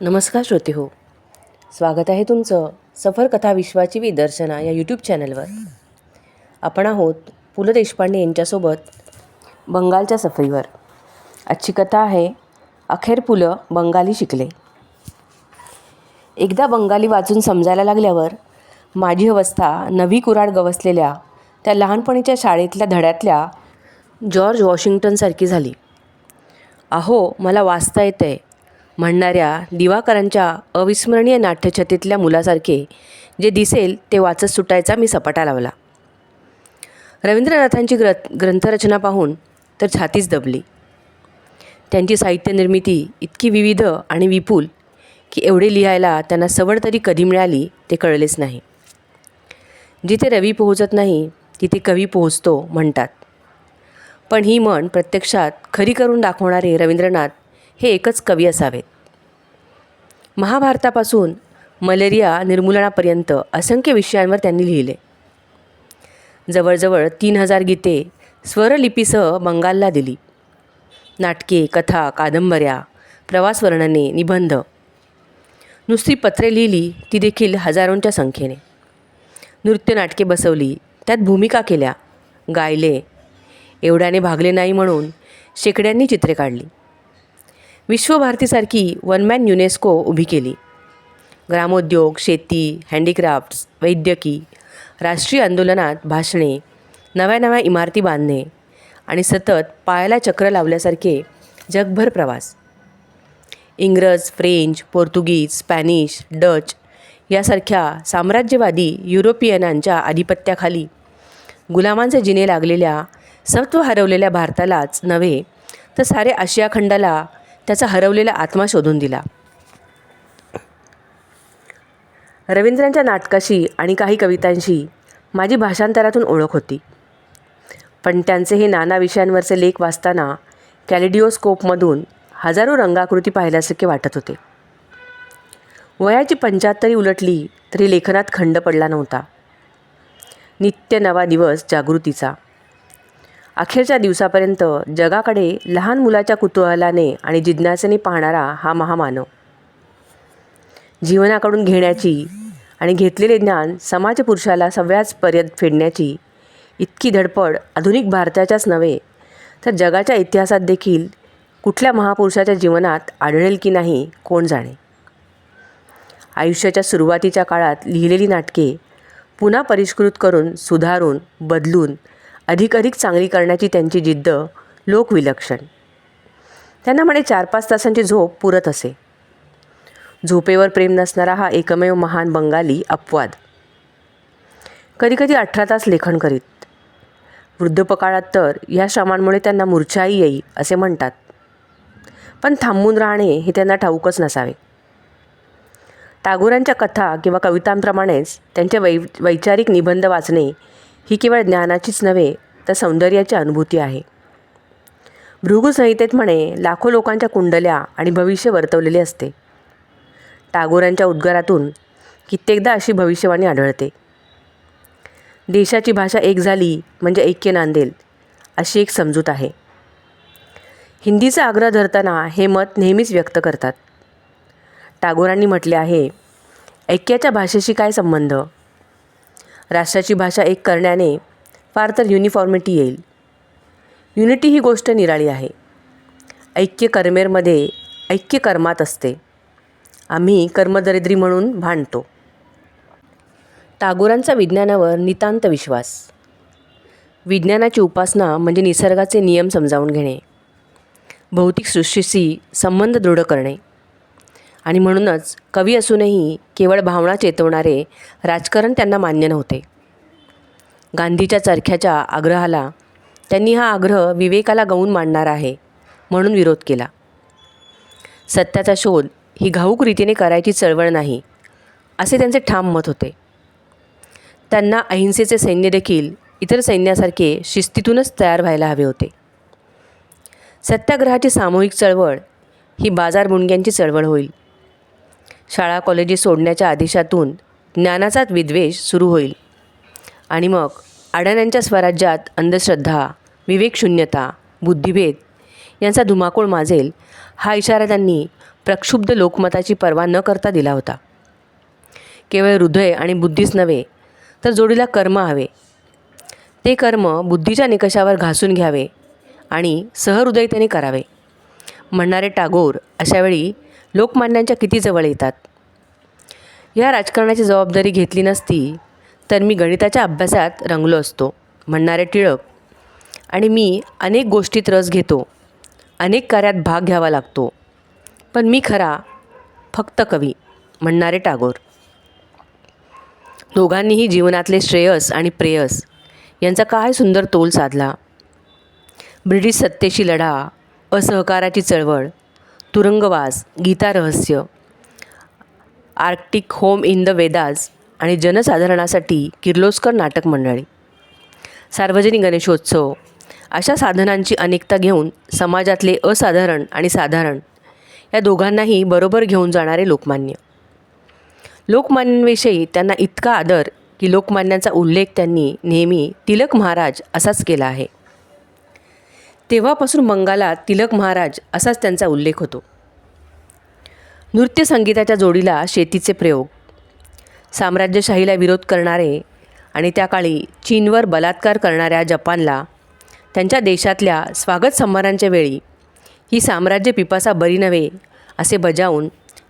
नमस्कार श्रोते हो. स्वागत आहे तुमचं सफर कथा विश्वाची विदर्शना या यूट्यूब चॅनलवर आपण आहोत पु ल देशपांडे यांच्यासोबत बंगालच्या सफरीवर. आजची कथा आहे अखेर पुलं बंगाली शिकले. एकदा बंगाली वाचून समजायला लागल्यावर माझी अवस्था नवी कुराड गवसलेल्या त्या लहानपणीच्या शाळेतल्या धड्यातल्या जॉर्ज वॉशिंग्टनसारखी झाली. अहो मला वाचता येतं आहे म्हणणाऱ्या दिवाकरांच्या अविस्मरणीय नाट्यछतेतल्या मुलासारखे जे दिसेल ते वाचत सुटायचा मी सपाटा लावला. रवींद्रनाथांची ग्र ग्रंथरचना पाहून तर छातीच दबली. त्यांची साहित्य निर्मिती इतकी विविध आणि विपुल की एवढे लिहायला त्यांना सवड तरी कधी मिळाली ते कळलेच नाही. जिथे रवी पोहोचत नाही तिथे कवी पोहोचतो म्हणतात. पण ही म्हण प्रत्यक्षात खरी करून दाखवणारे रवींद्रनाथ हे एकच कवी असावेत. महाभारतापासून मलेरिया निर्मूलनापर्यंत असंख्य विषयांवर त्यांनी लिहिले. जवळजवळ तीन हजार गीते स्वरलिपीसह बंगालला दिली. नाटके कथा कादंबऱ्या प्रवास वर्णने निबंध. नुसती पत्रे लिहिली ती देखील हजारोंच्या संख्येने. नृत्यनाटके बसवली त्यात भूमिका केल्या. गायले. एवढ्याने भागले नाही म्हणून शेकड्यांनी चित्रे काढली. विश्वभारतीसारखी वनमॅन युनेस्को उभी केली. ग्रामोद्योग शेती हँडीक्राफ्ट्स वैद्यकी राष्ट्रीय आंदोलनात भाषणे नव्या नव्या इमारती बांधणे आणि सतत पायाला चक्र लावल्यासारखे जगभर प्रवास. इंग्रज फ्रेंच पोर्तुगीज स्पॅनिश डच यासारख्या साम्राज्यवादी युरोपियनांच्या आधिपत्याखाली गुलामांचे जिने लागलेल्या सत्व हरवलेल्या भारतालाच नव्हे तर सारे आशिया खंडाला त्याचा हरवलेला आत्मा शोधून दिला. रवींद्रांच्या नाटकाशी आणि काही कवितांशी माझी भाषांतरातून ओळख होती. पण त्यांचे हे नाना विषयांवरचे लेख वाचताना कॅलिडिओस्कोपमधून हजारो रंगाकृती पाहिल्यासारखे वाटत होते. वयाची पंच्याहत्तरी उलटली तरी लेखनात खंड पडला नव्हता. नित्य नवा दिवस जागृतीचा. अखेरच्या दिवसापर्यंत जगाकडे लहान मुलाच्या कुतूहलाने आणि जिज्ञासेने पाहणारा हा महामानव. जीवनाकडून घेण्याची आणि घेतलेले ज्ञान समाजपुरुषाला सव्याजपर्यंत फेडण्याची इतकी धडपड आधुनिक भारताच्याच नव्हे तर जगाच्या इतिहासात देखील कुठल्या महापुरुषाच्या जीवनात आढळेल की नाही कोण जाणे? आयुष्याच्या सुरुवातीच्या काळात लिहिलेली नाटके पुन्हा परिष्कृत करून सुधारून बदलून अधिकाधिक चांगली करण्याची त्यांची जिद्द लोकविलक्षण. त्यांना म्हणे चार पाच तासांची झोप पुरत असे. झोपेवर प्रेम नसणारा हा एकमेव महान बंगाली अपवाद. कधीकधी अठरा तास लेखन करीत. वृद्धपकाळात तर या श्रमांमुळे त्यांना मूर्छाही येई असे म्हणतात. पण थांबून राहणे हे त्यांना ठाऊकच नसावे. टागोरांच्या कथा किंवा कवितांप्रमाणेच त्यांचे वै वैचारिक निबंध वाचणे ही केवळ ज्ञानाचीच नव्हे तर सौंदर्याची अनुभूती आहे. भृगुसंहितेत म्हणे लाखो लोकांच्या कुंडल्या आणि भविष्य वर्तवलेले असते. टागोरांच्या उद्गारातून कित्येकदा अशी भविष्यवाणी आढळते. देशाची भाषा एक झाली म्हणजे ऐक्य नांदेल अशी एक समजूत आहे. हिंदीचा आग्रह धरताना हे मत नेहमीच व्यक्त करतात. टागोरांनी म्हटले आहे ऐक्याच्या भाषेशी काय संबंध? राष्ट्राची भाषा एक करण्याने फार तर युनिफॉर्मिटी येईल. युनिटी ही गोष्ट निराळी आहे. ऐक्य कर्मेरमध्ये ऐक्य कर्मात असते. आम्ही कर्मदरिद्री म्हणून भांडतो. टागोरांचा विज्ञानावर नितांत विश्वास. विज्ञानाची उपासना म्हणजे निसर्गाचे नियम समजावून घेणे. भौतिक सृष्टीशी संबंध दृढ करणे. आणि म्हणूनच कवी असूनही केवळ भावना चेतवणारे राजकारण त्यांना मान्य नव्हते. गांधीच्या चरख्याच्या आग्रहाला त्यांनी हा आग्रह विवेकाला गवून मांडणार आहे म्हणून विरोध केला. सत्याचा शोध ही घाऊक रीतीने करायची चळवळ नाही असे त्यांचे ठाम मत होते. त्यांना अहिंसेचे सैन्य देखील इतर सैन्यासारखे शिस्तीतूनच तयार व्हायला हवे होते. सत्याग्रहाची सामूहिक चळवळ ही बाजार मुंडग्यांची चळवळ होईल. शाळा कॉलेजेस सोडण्याच्या आदेशातून ज्ञानाचाच विद्वेष सुरू होईल. आणि मग अडाण्यांच्या स्वराज्यात अंधश्रद्धा विवेकशून्यता बुद्धिभेद यांचा धुमाकूळ माजेल हा इशारा त्यांनी प्रक्षुब्ध लोकमताची पर्वा न करता दिला होता. केवळ हृदय आणि बुद्धीच नव्हे तर जोडीला कर्म हवे. ते कर्म बुद्धीच्या निकषावर घासून घ्यावे आणि सहृदयतेने करावे. म्हणणारे टागोर अशावेळी लोकमान्यांच्या किती जवळ येतात? या राजकारणाची जबाबदारी घेतली नसती तर मी गणिताच्या अभ्यासात रंगलो असतो म्हणणारे टिळक. आणि मी अनेक गोष्टीत रस घेतो अनेक कार्यात भाग घ्यावा लागतो. पण मी खरा फक्त कवी म्हणणारे टागोर. दोघांनीही जीवनातले श्रेयस आणि प्रेयस यांचा काय सुंदर तोल साधला. ब्रिटिश सत्तेशी लढा असहकाराची चळवळ तुरुंगवास Gita Rahasya Arctic home in the Vedas आणि जनसाधारणासाठी किर्लोस्कर नाटक मंडळी. सार्वजनिक गणेशोत्सव. अशा साधनांची अनेकता घेऊन समाजातले असाधारण आणि साधारण या दोघांनाही बरोबर घेऊन जाणारे लोकमान्य. लोकमान्यांविषयी त्यांना इतका आदर की लोकमान्यांचा उल्लेख त्यांनी नेहमी तिलक महाराज असाच केला आहे. तेव्हापासून मंगाला तिलक महाराज असाच त्यांचा उल्लेख होतो. नृत्य संगीताच्या जोडीला शेतीचे प्रयोग. साम्राज्यशाहीला विरोध करणारे आणि त्या काळी चीनवर बलात्कार करणाऱ्या जपानला त्यांच्या देशातल्या स्वागत संभारांच्या वेळी ही साम्राज्य पिपासा बरी नव्हे असे बजावून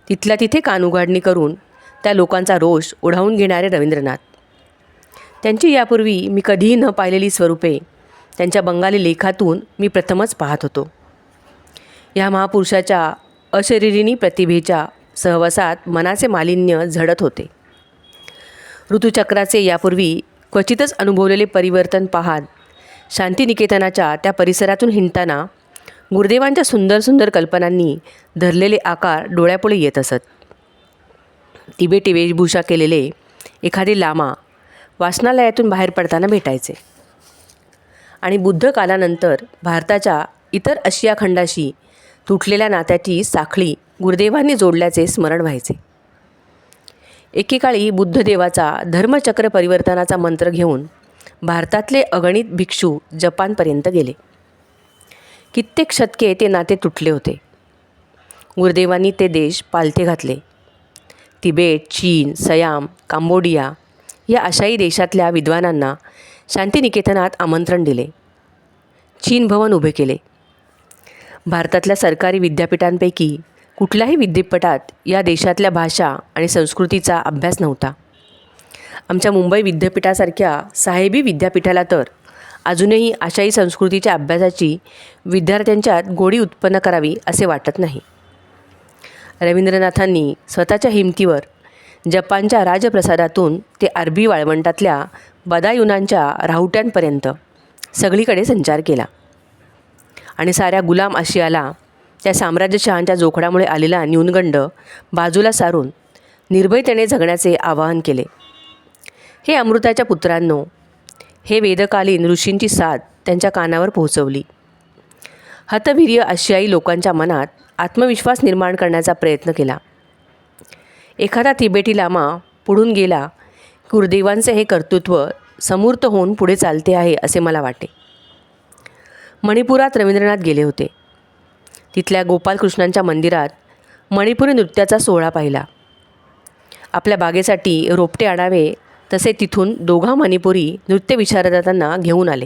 तिथल्या तिथे कानउघाडणी करून त्या लोकांचा रोष ओढावून घेणारे रवींद्रनाथ. त्यांची यापूर्वी मी कधीही न पाहिलेली स्वरूपे त्यांच्या बंगाली लेखातून मी प्रथमच पाहत होतो. या महापुरुषाच्या अशरीरिणी प्रतिभेच्या सहवासात मनाचे मालिन्य झडत होते. ऋतुचक्राचे यापूर्वी क्वचितच अनुभवलेले परिवर्तन पाहत शांतिनिकेतनाच्या त्या परिसरातून हिंडताना गुरुदेवांच्या सुंदर सुंदर कल्पनांनी धरलेले आकार डोळ्यापुढे येत असत. तिबेटी वेशभूषा केलेले एखादे लामा वाचनालयातून बाहेर पडताना भेटायचे. आणि बुद्ध कालानंतर भारताच्या इतर आशिया खंडाशी तुटलेल्या नात्याची साखळी गुरुदेवांनी जोडल्याचे स्मरण व्हायचे. एकेकाळी बुद्धदेवाचा धर्मचक्र परिवर्तनाचा मंत्र घेऊन भारतातले अगणित भिक्षू जपानपर्यंत गेले. कित्येक शतके ते नाते तुटले होते. गुरुदेवांनी ते देश पालथे घातले. तिबेट चीन सयाम कांबोडिया या आशाई देशातल्या विद्वानांना शांतिनिकेतनात आमंत्रण दिले. चीन भवन उभे केले. भारतातल्या सरकारी विद्यापीठांपैकी कुठल्याही विद्यापीठात या देशातल्या भाषा आणि संस्कृतीचा अभ्यास नव्हता. आमच्या मुंबई विद्यापीठासारख्या साहेबी विद्यापीठाला तर अजूनही आशाई संस्कृतीच्या अभ्यासाची विद्यार्थ्यांच्यात गोडी उत्पन्न करावी असे वाटत नाही. रवींद्रनाथांनी स्वतःच्या हिमतीवर जपानच्या राजप्रसादातून ते अरबी वाळवंटातल्या बदायुनांच्या राहुट्यांपर्यंत सगळीकडे संचार केला. आणि साऱ्या गुलाम आशियाला त्या साम्राज्यशहांच्या जोखडामुळे आलेला न्यूनगंड बाजूला सारून निर्भयतेने जगण्याचे आवाहन केले. हे अमृताच्या पुत्रांनो हे वेदकालीन ऋषींची साथ त्यांच्या कानावर पोहोचवली. हतवीर्य आशियाई लोकांच्या मनात आत्मविश्वास निर्माण करण्याचा प्रयत्न केला. एखादा तिबेटी लामा पुढून गेला गुरुदेवांचे हे कर्तृत्व समूर्त होऊन पुढे चालते आहे असे मला वाटे. मणिपुरात रवींद्रनाथ गेले होते. तिथल्या गोपालकृष्णांच्या मंदिरात मणिपुरी नृत्याचा सोहळा पाहिला. आपल्या बागेसाठी रोपटे आणावे तसे तिथून दोघा मणिपुरी नृत्य विचारदातांना घेऊन आले.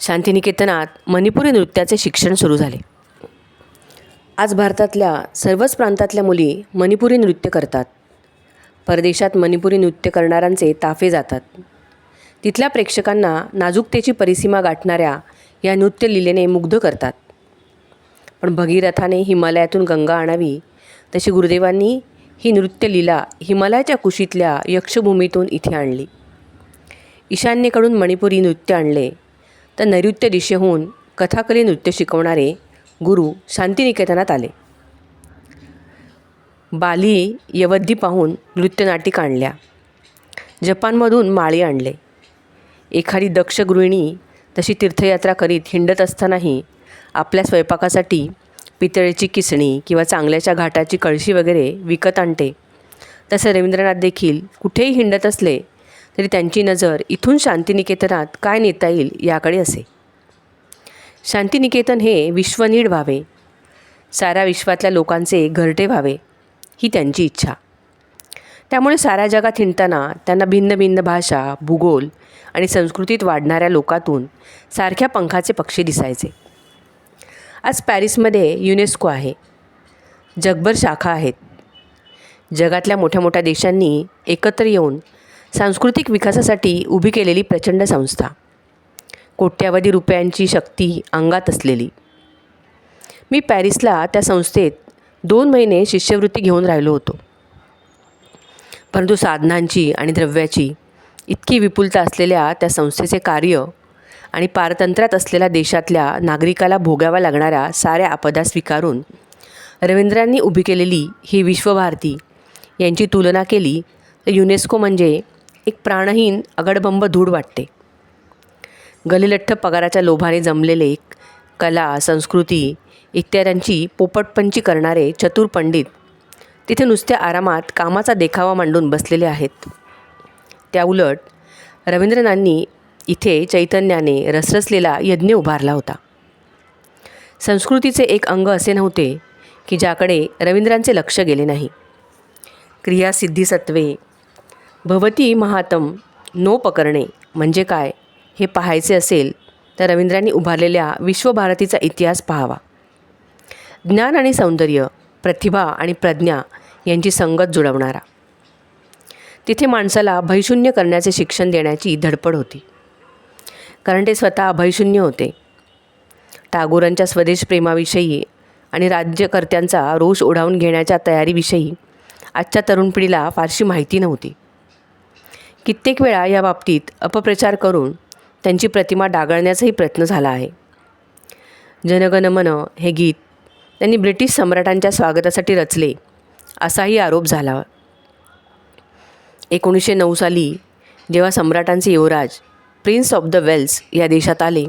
शांतिनिकेतनात मणिपुरी नृत्याचे शिक्षण सुरू झाले. आज भारतातल्या सर्वच प्रांतातल्या मुली मणिपुरी नृत्य करतात. परदेशात मणिपुरी नृत्य करणाऱ्यांचे ताफे जातात. तिथल्या प्रेक्षकांना नाजूकतेची परिसीमा गाठणाऱ्या या नृत्यलीलेने मुग्ध करतात. पण भगीरथाने हिमालयातून गंगा आणावी तशी गुरुदेवांनी ही नृत्यलीला हिमालयाच्या कुशीतल्या यक्षभूमीतून इथे आणली. ईशान्येकडून मणिपुरी नृत्य आणले तर नैऋत्य दिशेहून कथाकली नृत्य शिकवणारे गुरु शांतिनिकेतनात आले. बाली यवद्दी पाहून नृत्यनाटिका आणल्या. जपानमधून माळी आणले. एखादी दक्ष गृहिणी तशी तीर्थयात्रा करीत हिंडत असतानाही आपल्या स्वयंपाकासाठी पितळेची किसणी किंवा चांगल्याच्या घाटाची कळशी वगैरे विकत आणते. तसे रवींद्रनाथ देखील कुठेही हिंडत असले तरी त्यांची नजर इथून शांतिनिकेतनात काय नेता येईल याकडे असे. शांतिनिकेतन हे विश्वनीड व्हावे. साऱ्या विश्वातल्या लोकांचे घरटे व्हावे. ही त्यांची इच्छा. त्यामुळे साऱ्या जगात हिंडताना त्यांना भिन्न भिन्न भाषा भूगोल आणि संस्कृतीत वाढणाऱ्या लोकातून सारख्या पंखाचे पक्षी दिसायचे. आज पॅरिसमध्ये युनेस्को आहे. जगभर शाखा आहेत. जगातल्या मोठ्या मोठ्या देशांनी एकत्र येऊन सांस्कृतिक विकासासाठी उभी केलेली प्रचंड संस्था. कोट्यावधी रुपयांची शक्ती अंगात असलेली. मी पॅरिसला त्या संस्थेत दोन महिने शिष्यवृत्ती घेऊन राहिलो होतो. परंतु साधनांची आणि द्रव्याची इतकी विपुलता असलेल्या त्या संस्थेचे कार्य आणि पारतंत्र्यात असलेल्या देशातल्या नागरिकाला भोगाव्या लागणाऱ्या साऱ्या आपदा स्वीकारून रवींद्रांनी उभी केलेली ही विश्वभारती यांची तुलना केली तर युनेस्को म्हणजे एक प्राणहीन अगडबंब धूळ वाटते. गलिलठ्ठ पगाराच्या लोभाने जमलेले कला संस्कृती इत्याद्यांची पोपटपंची करणारे चतुर पंडित तिथे नुसत्या आरामात कामाचा देखावा मांडून बसलेले आहेत. त्याउलट रवींद्रनाथांनी इथे चैतन्याने रसरसलेला यज्ञ उभारला होता. संस्कृतीचे एक अंग असे नव्हते की ज्याकडे रवींद्रांचे लक्ष गेले नाही. क्रियासिद्धीसत्वे भवती महातम नो पकरणे म्हणजे काय हे पाहायचे असेल तर रवींद्रांनी उभारलेल्या विश्वभारतीचा इतिहास पाहावा. ज्ञान आणि सौंदर्य प्रतिभा आणि प्रज्ञा यांची संगत जुळवणारा. तिथे माणसाला भयशून्य करण्याचे शिक्षण देण्याची धडपड होती. कारण ते स्वतः भयशून्य होते. टागोरांच्या स्वदेश प्रेमाविषयी आणि राज्यकर्त्यांचा रोष ओढावून घेण्याच्या तयारीविषयी आजच्या तरुण पिढीला फारशी माहिती नव्हती. कित्येक वेळा या बाबतीत अपप्रचार करून त्यांची प्रतिमा डागाळण्याचाही प्रयत्न झाला आहे. जनगणमन हे गीत त्यांनी ब्रिटिश सम्राटांच्या स्वागतासाठी रचले. असाही आरोप झाला. एकोणीसशे नऊ साली जेव्हा सम्राटांचे युवराज प्रिन्स ऑफ द वेल्स या देशात आले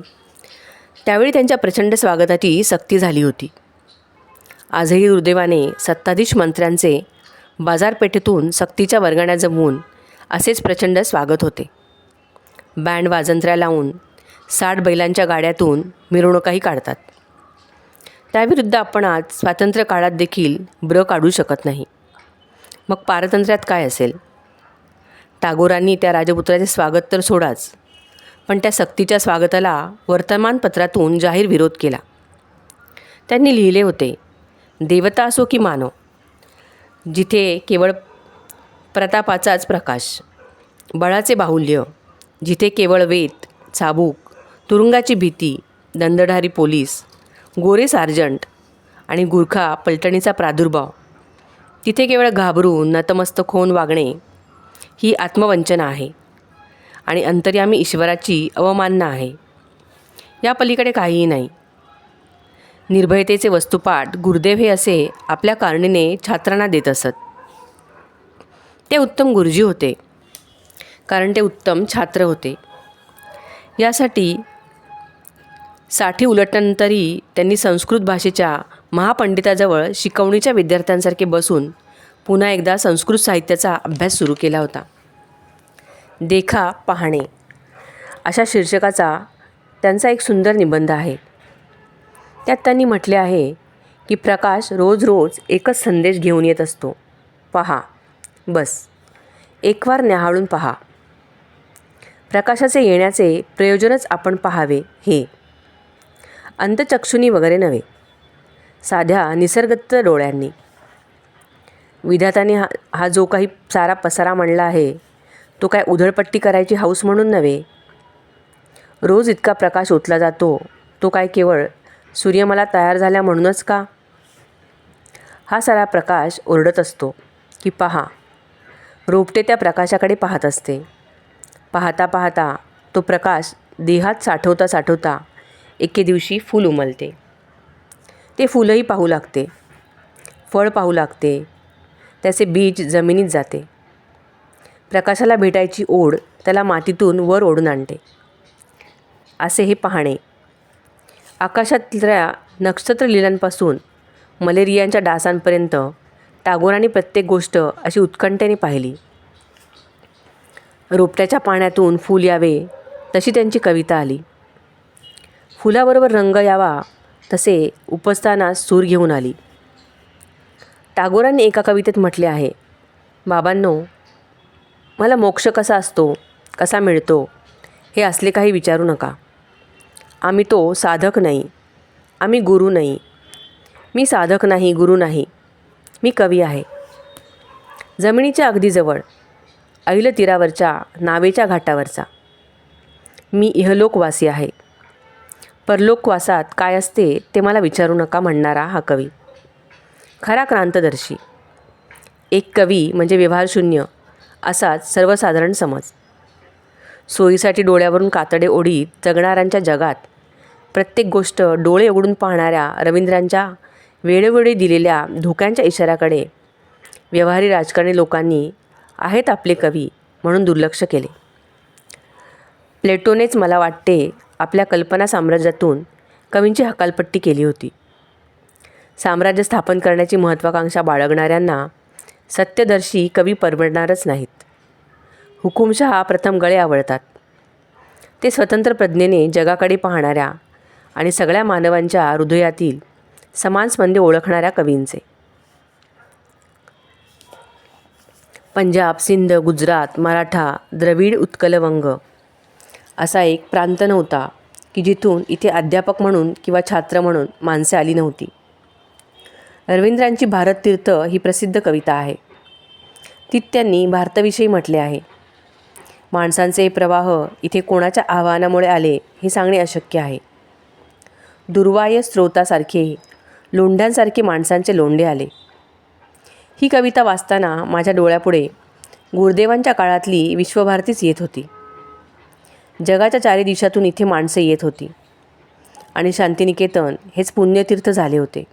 त्यावेळी त्यांच्या प्रचंड स्वागताची सक्ती झाली होती. आजही दुर्दैवाने सत्ताधीश मंत्र्यांचे बाजारपेठेतून सक्तीच्या वर्गाण्या जमवून असेच प्रचंड स्वागत होते. बँड वाजंत्र्या लावून साठ बैलांच्या गाड्यातून मिरवणुकाही काढतात. त्याविरुद्ध आपण आज स्वातंत्र्य काळात देखील ब्र काढू शकत नाही. मग पारतंत्र्यात काय असेल? टागोरांनी त्या राजपुत्राचे स्वागत तर सोडाच पण त्या सक्तीच्या स्वागताला वर्तमानपत्रातून जाहीर विरोध केला. त्यांनी लिहिले होते देवता असो की मानव जिथे केवळ प्रतापाचाच प्रकाश बळाचे बाहुल्य जिथे केवळ वेत चाबूक तुरुंगाची भीती दंडधारी पोलीस गोरे सार्जंट आणि गुरखा पलटणीचा प्रादुर्भाव. तिथे केवळ घाबरून नतमस्तक होऊन वागणे ही आत्मवंचना आहे आणि अंतर्यामी ईश्वराची अवमानना आहे. या पलीकडे काहीही नाही. निर्भयतेचे वस्तुपाठ गुरुदेव हे असे आपल्या कारणीने छात्रांना देत असत. ते उत्तम गुरुजी होते कारण ते उत्तम छात्र होते. यासाठी साठी उलटल्यानंतरही त्यांनी संस्कृत भाषेच्या महापंडिताजवळ शिकवणीच्या विद्यार्थ्यांसारखे बसून पुन्हा एकदा संस्कृत साहित्याचा अभ्यास सुरू केला होता. देखा पाहणे. अशा शीर्षकाचा त्यांचा एक सुंदर निबंध आहे. त्यात त्यांनी म्हटले आहे की प्रकाश रोज रोज एकच संदेश घेऊन येत असतो. पहा. बस. एकवार न्याहाळून पहा. प्रकाशाचे येण्याचे प्रयोजनच आपण पाहावे हे. अंतचक्षुनी वगैरे नव्हे. साध्या निसर्गत डोळ्यांनी. विधाताने हा हा जो काही सारा पसारा मांडला आहे तो काय उधळपट्टी करायची हाऊस म्हणून नव्हे. रोज इतका प्रकाश ओतला जातो तो काय केवळ सूर्यमाला तयार झाल्या म्हणूनच का? हा सारा प्रकाश ओरडत असतो की पहा रोपटे त्या प्रकाशाकडे पाहत असते. पाहता पाहता तो प्रकाश देहात साठवता साठवता एके दिवशी फूल उमलते. ते फुलंही पाहू लागते. फळ पाहू लागते. त्याचे बीज जमिनीत जाते. प्रकाशाला भेटायची ओढ त्याला मातीतून वर ओढून आणते. असे हे पाहणे. आकाशातल्या नक्षत्रलीलांपासून मलेरियांच्या डासांपर्यंत टागोरांनी प्रत्येक गोष्ट अशी उत्कंठेने पाहिली. रोपट्याच्या पाण्यातून फूल यावे तशी त्यांची कविता आली. फुलाबरोबर रंग यावा तसे उपस्थानास सूर घेऊन आली. टागोरांनी एका कवितेत म्हटले आहे बाबांनो मला मोक्ष कसा असतो कसा मिळतो हे असले काही विचारू नका. आम्ही तो साधक नाही आम्ही गुरु नाही. मी साधक नाही गुरु नाही. मी कवी आहे. जमिनीच्या अगदी जवळ ऐल तीरावरच्या नावेच्या घाटावरचा. मी इहलोकवासी आहे. परलोकवासात काय असते ते मला विचारू नका म्हणणारा हा कवी. खरा क्रांतदर्शी. एक कवी म्हणजे व्यवहारशून्य असाच सर्वसाधारण समज. सोयीसाठी डोळ्यावरून कातडे ओढीत जगणाऱ्यांच्या जगात प्रत्येक गोष्ट डोळे उघडून पाहणाऱ्या रवींद्रांच्या वेळोवेळी दिलेल्या धोक्यांच्या इशाऱ्याकडे व्यवहारी राजकारणी लोकांनी आहेत आपले कवी म्हणून दुर्लक्ष केले. प्लेटोनेच मला वाटते आपल्या कल्पना साम्राज्यातून कवींची हकालपट्टी केली होती. साम्राज्य स्थापन करण्याची महत्त्वाकांक्षा बाळगणाऱ्यांना सत्यदर्शी कवी परवडणारच नाहीत. हुकुमशहा प्रथम गळे आवळतात ते स्वतंत्र प्रज्ञेने जगाकडे पाहणाऱ्या आणि सगळ्या मानवांच्या हृदयातील समान स्पंदे ओळखणाऱ्या कवींचे. पंजाब सिंध गुजरात मराठा द्रविड उत्कलवंग असा एक प्रांत नव्हता की जिथून इथे अध्यापक म्हणून किंवा छात्र म्हणून माणसे आली नव्हती. रवींद्रांची भारत तीर्थ ही प्रसिद्ध कविता आहे. तीत त्यांनी भारताविषयी म्हटले आहे. माणसांचे प्रवाह इथे कोणाच्या आव्हानामुळे आले हे सांगणे अशक्य आहे. दुर्वाय स्रोतासारखे लोंढ्यांसारखे माणसांचे लोंढे आले. ही कविता वाचताना माझ्या डोळ्यापुढे गुरुदेवांच्या काळातली विश्वभारतीच येत होती. जगाच्या चारी दिशातून इथे माणसे येत होती. आणि शांतिनिकेतन हेच पुण्यतीर्थ झाले होते.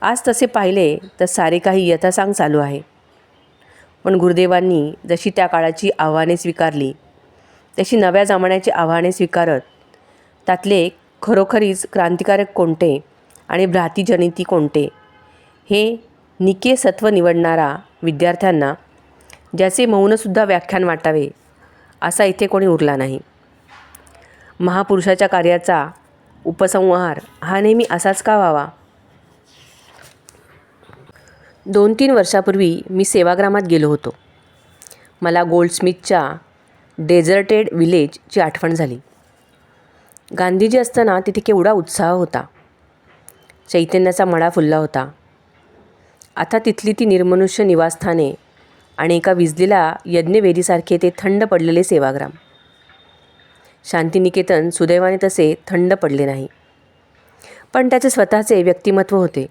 आज तसे पाहिले तर सारे काही यथासांग चालू आहे. पण गुरुदेवांनी जशी त्या काळाची आव्हाने स्वीकारली तशी नव्या जमान्याची आव्हाने स्वीकारत त्यातले खरोखरीच क्रांतिकारक कोणते आणि भ्रातीजनिती कोणते हे निके सत्व निवडणारा विद्यार्थ्यांना ज्याचे मौनसुद्धा व्याख्यान वाटावे असा इथे कोणी उरला नाही. महापुरुषाच्या कार्याचा उपसंहार हा नेहमी असाच का व्हावा? दोन तीन वर्षापूर्वी मी सेवाग्रामात गेलो होतो. मला गोल्डस्मिथच्या डेझर्टेड विलेजची आठवण झाली. गांधीजी असताना तिथे केवढा उत्साह होता. चैतन्याचा मळा फुलला होता. आता तिथली ती निर्मनुष्य निवासस्थाने आणि एका विजलीला यज्ञवेदीसारखे ते थंड पडलेले सेवाग्राम. शांतिनिकेतन सुदैवाने तसे थंड पडले नाही. पण त्याचे स्वतःचे व्यक्तिमत्व होते.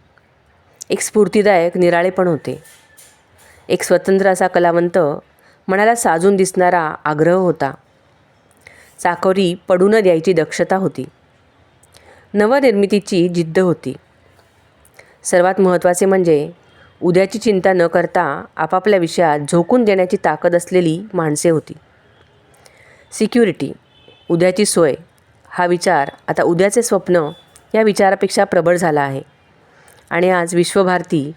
एक स्फूर्तिदायक निराळेपण होते. एक स्वतंत्र असा कलावंत मनाला साजून दिसणारा आग्रह होता. चाकोरी पडू न द्यायची दक्षता होती. नवनिर्मितीची जिद्द होती. सर्वात महत्त्वाचे म्हणजे उद्याची चिंता न करता आपापल्या विषयात झोकून देण्याची ताकद असलेली माणसे होती. सिक्युरिटी उद्याची सोय हा विचार आता उद्याचे स्वप्न या विचारापेक्षा प्रबळ झाला आहे. आणि आज विश्वभारती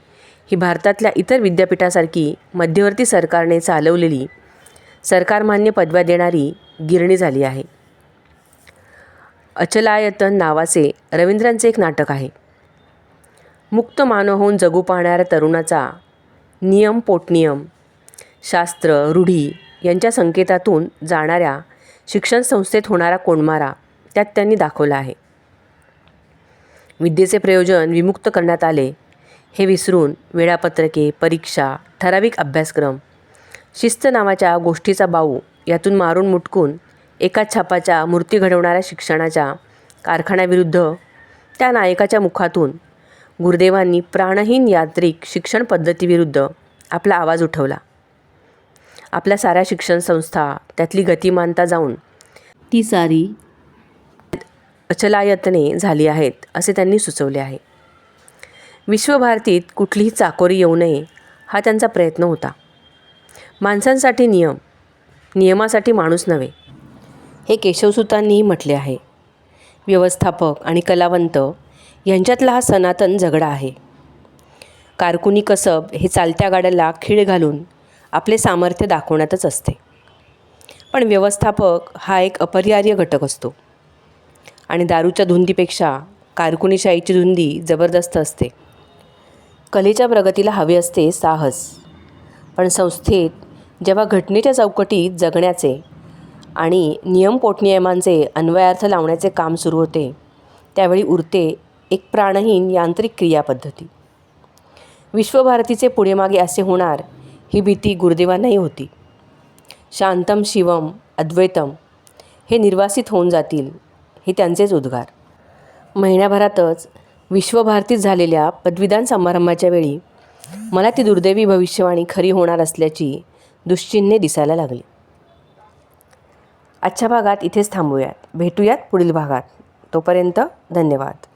ही भारतातल्या इतर विद्यापीठासारखी मध्यवर्ती सरकारने चालवलेली सरकारमान्य पदव्या देणारी गिरणी झाली आहे. अचलायतन नावाचे रवींद्रांचे एक नाटक आहे. मुक्त मानव होऊन जगू पाहणाऱ्या तरुणाचा नियम पोटनियम शास्त्र रूढी यांच्या संकेतातून जाणाऱ्या शिक्षण संस्थेत होणारा कोंडमारा त्यात त्यांनी दाखवला आहे. विद्येचे प्रयोजन विमुक्त करण्यात आले हे विसरून वेळापत्रके परीक्षा ठराविक अभ्यासक्रम शिस्त नावाच्या गोष्टीचा बाऊ यातून मारून मुटकून एकाच छापाच्या मूर्ती घडवणाऱ्या शिक्षणाच्या कारखान्याविरुद्ध त्या नायकाच्या मुखातून गुरुदेवांनी प्राणहीन यात्रिक शिक्षण पद्धतीविरुद्ध आपला आवाज उठवला. आपल्या साऱ्या शिक्षण संस्था त्यातली गतिमानता जाऊन ती सारी अचलायतने झाली आहेत असे त्यांनी सुचवले आहे. विश्वभारतीत कुठलीही चाकोरी येऊ नये हा त्यांचा प्रयत्न होता. माणसांसाठी नियम नियमासाठी माणूस नव्हे. हे केशवसुतांनीही म्हटले आहे. व्यवस्थापक आणि कलावंत यांच्यातला हा सनातन झगडा आहे. कारकुनी कसब हे चालत्या गाड्याला खीळ घालून आपले सामर्थ्य दाखवण्यातच असते. पण व्यवस्थापक हा एक अपरिहार्य घटक असतो. आणि दारूच्या धुंदीपेक्षा कारकुनीशाहीची धुंदी जबरदस्त असते. कलेच्या प्रगतीला हवे असते साहस. पण संस्थेत जेव्हा घटनेच्या चौकटीत जगण्याचे आणि नियम पोटनियमांचे अन्वयार्थ लावण्याचे काम सुरू होते त्यावेळी उरते एक प्राणहीन यांत्रिक क्रियापद्धती. विश्वभारतीचे पुढे मागे असे होणार ही भीती गुरुदेवांनाही होती. शांतम शिवम अद्वैतम हे निर्वासित होऊन जातील हे त्यांचेच उद्गार. महिन्याभरातच विश्वभारतीत झालेल्या पदवीदान समारंभाच्या वेळी मला ती दुर्दैवी भविष्यवाणी खरी होणार असल्याची दुश्चिन्हे दिसायला लागली. आजच्या भागात इथेच थांबूयात. भेटूयात पुढील भागात. तोपर्यंत धन्यवाद.